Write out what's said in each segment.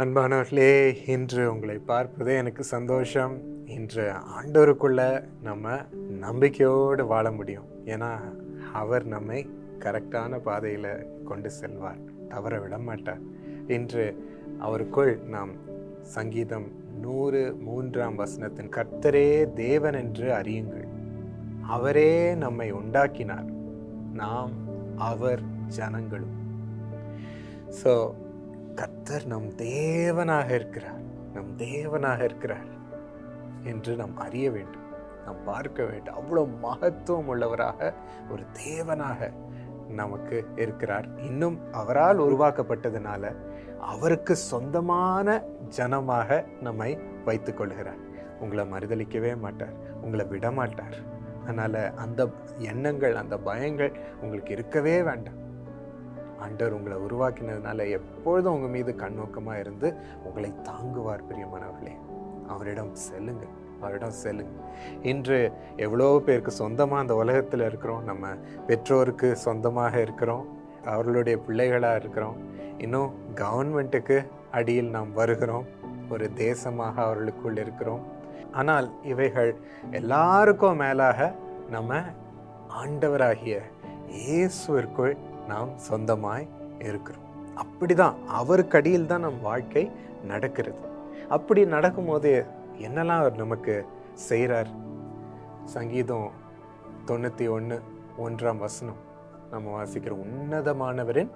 அன்பானவர்களே இன்று உங்களை பார்ப்பதே எனக்கு சந்தோஷம். இன்று ஆண்டோருக்குள்ளே நம்ம நம்பிக்கையோடு வாழ முடியும். ஏன்னா அவர் நம்மை கரெக்டான பாதையில் கொண்டு செல்வார். தவற விட மாட்டார். இன்று அவருக்குள் நாம் சங்கீதம் நூறு மூன்றாம் வசனத்தின் கர்த்தரே தேவன் என்று அறியுங்கள். அவரே நம்மை உண்டாக்கினார். நாம் அவர் ஜனங்களும். ஸோ கர்த்தர் நம் தேவனாக இருக்கிறார். நம் தேவனாக இருக்கிறார் என்று நாம் அறிய வேண்டும். நாம் பார்க்க வேண்டும். அவ்வளோ மகத்துவம் உள்ளவராக ஒரு தேவனாக நமக்கு இருக்கிறார். இன்னும் அவரால் உருவாக்கப்பட்டதுனால அவருக்கு சொந்தமான ஜனமாக நம்மை வைத்து கொள்கிறார். உங்களை மறுதளிக்கவே மாட்டார். உங்களை விட மாட்டார் அதனால் அந்த எண்ணங்கள் அந்த பயங்கள் உங்களுக்கு இருக்கவே வேண்டாம். ஆண்டவர் உங்களை உருவாக்கினதுனால எப்பொழுதும் உங்கள் மீது கண்ணோக்கமாக இருந்து உங்களை தாங்குவார் பிரியமானவர்களே. அவரிடம் செல்லுங்க அவரிடம் செல்லுங்க இன்று எவ்வளோ பேருக்கு சொந்தமாக அந்த உலகத்தில் இருக்கிறோம். நம்ம பெற்றோருக்கு சொந்தமாக இருக்கிறோம். அவர்களுடைய பிள்ளைகளாக இருக்கிறோம். இன்னும் கவர்மெண்ட்டுக்கு அடியில் நாம் வருகிறோம். ஒரு தேசமாக அவர்களுக்குள் இருக்கிறோம். ஆனால் இவைகள் எல்லாருக்கும் மேலாக நம்ம ஆண்டவராகிய இயேசுவிற்குள் நாம் சொந்தமாய் இருக்கிறோம். அப்படிதான் அவருக்கு அடியில் தான் நம் வாழ்க்கை நடக்கிறது. அப்படி நடக்கும்போது என்னெல்லாம் அவர் நமக்கு செய்கிறார் சங்கீதம் தொண்ணூற்றி ஒன்று ஒன்றாம் வசனம். நம்ம வாசிக்கிற உன்னதமானவரின்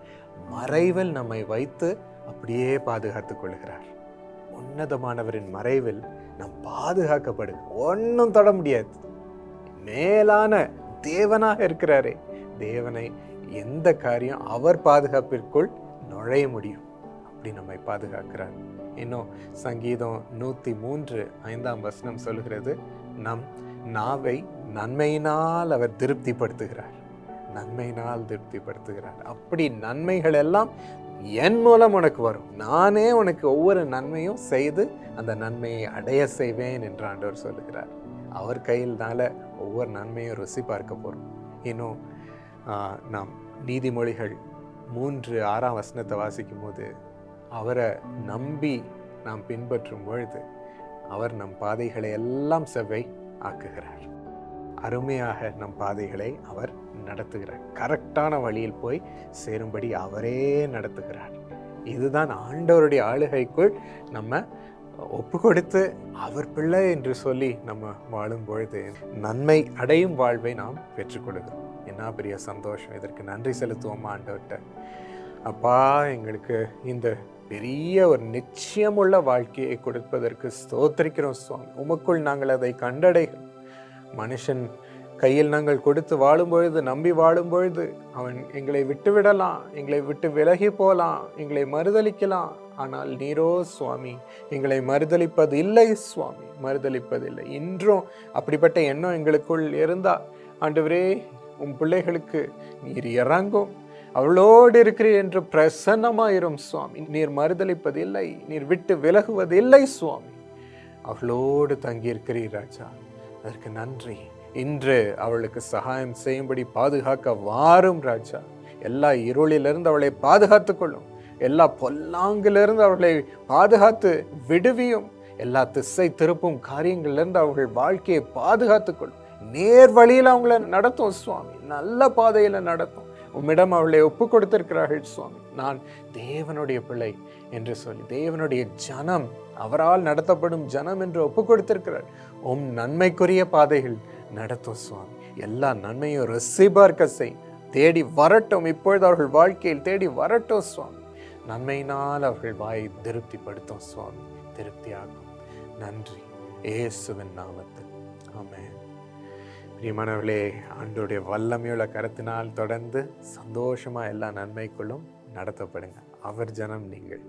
மறைவில் நம்மை வைத்து அப்படியே பாதுகாத்துக் கொள்கிறார். உன்னதமானவரின் மறைவில் நாம் பாதுகாக்கப்படு ஒன்றும் தொட முடியாது. மேலான தேவனாக இருக்கிறாரே. தேவனை எந்த காரியம் அவர் பாதுகாப்பிற்குள் நுழைய முடியும் அப்படி நம்மை பாதுகாக்கிறார். இன்னும் சங்கீதம் நூற்றி மூன்று ஐந்தாம் வசனம் சொல்கிறது நம் நாவை நன்மையினால் அவர் திருப்திப்படுத்துகிறார். நன்மையினால் திருப்திப்படுத்துகிறார். அப்படி நன்மைகள் எல்லாம் என் மூலம் உனக்கு வரும். நானே உனக்கு ஒவ்வொரு நன்மையும் செய்து அந்த நன்மையை அடைய செய்வேன் என்று ஆண்டவர் சொல்லுகிறார். அவர் கையில்னால ஒவ்வொரு நன்மையும் ருசி பார்க்க போகிறோம் இன்னும் நாம் நீதிமொழிகள் மூன்று ஆறாம் வசனத்தை வாசிக்கும் போது அவரை நம்பி நாம் பின்பற்றும் பொழுது அவர் நம் பாதைகளை எல்லாம் செவ்வை ஆக்குகிறார். அருமையாக நம் பாதைகளை அவர் நடத்துகிறார். கரெக்டான வழியில் போய் சேரும்படி அவரே நடத்துகிறார். இதுதான் ஆண்டவருடைய ஆளுகைக்குள் நம்ம ஒப்பு கொடுத்து அவர் பிள்ளை என்று சொல்லி நம்ம வாழும் பொழுது நன்மை அடையும் வாழ்வை நாம் பெற்றுக்கொள்கிறோம். என்ன பெரிய சந்தோஷம். இதற்கு நன்றி செலுத்துவோமா ஆண்டவர்கிட்ட. அப்பா எங்களுக்கு இந்த பெரிய ஒரு நிச்சயமுள்ள வாழ்க்கையை கொடுப்பதற்கு ஸ்தோத்திரிக்கிறோம் சுவாமி. உமக்குள் நாங்கள் அதை கண்டடை மனுஷன் கையில் நாங்கள் கொடுத்து வாழும் பொழுது நம்பி வாழும்பொழுது அவன் எங்களை விட்டு விடலாம் எங்களை விட்டு விலகி போகலாம் எங்களை மறுதளிக்கலாம் ஆனால் நீரோ சுவாமி எங்களை மறுதளிப்பது இல்லை சுவாமி. மறுதளிப்பதில்லை இன்றும் அப்படிப்பட்ட எண்ணம் எங்களுக்குள் இருந்தால் ஆண்டவரே உன் பிள்ளைகளுக்கு நீர் இறங்கும். அவளோடு இருக்கிறீர் என்று பிரசன்னமாயிரும் சுவாமி. நீர் மறுதளிப்பதில்லை நீர் விட்டு விலகுவதில்லை சுவாமி. அவளோடு தங்கியிருக்கிறீர் ராஜா. அதற்கு நன்றி. இன்று அவளுக்கு சகாயம் செய்யும்படி பாதுகாக்க வாரும் ராஜா. எல்லா இருளிலிருந்து அவளை பாதுகாத்து கொள்ளும். எல்லா பொல்லாங்கிலிருந்து அவளை பாதுகாத்து விடுவியும். எல்லா திசை திருப்பும் காரியங்களிலிருந்து அவர்கள் வாழ்க்கையை பாதுகாத்து கொள்ளும். நேர் வழியில் அவங்கள நடத்தும் சுவாமி. நல்ல பாதையில் நடத்தும். உம்மிடம் அவளை ஒப்பு கொடுத்திருக்கிறார்கள் சுவாமி. நான் தேவனுடைய பிள்ளை என்று சொல்லி தேவனுடைய ஜனம் அவரால் நடத்தப்படும் ஜனம் என்று ஒப்பு கொடுத்திருக்கிறார். உம் நன்மைக்குரிய பாதைகள் நடத்தும் சுவாமி. எல்லா நன்மையும் ரசிபார்க்க செய் தேடி வரட்டும் இப்பொழுது அவர்கள் வாழ்க்கையில் தேடி வரட்டும் சுவாமி. நன்மையினால் அவர்கள் வாயை திருப்திப்படுத்தும் சுவாமி. திருப்தியாகும். நன்றி. ஏசுவின் நாமத்தில். ஆமேன். பிரியமானவர்களே ஆண்டோடைய வல்லமையுள்ள கருத்தினால் தொடர்ந்து சந்தோஷமாக எல்லா நன்மைக்குள்ளும் நடத்தப்படுங்க. அவர் ஜனம் நீங்கள்.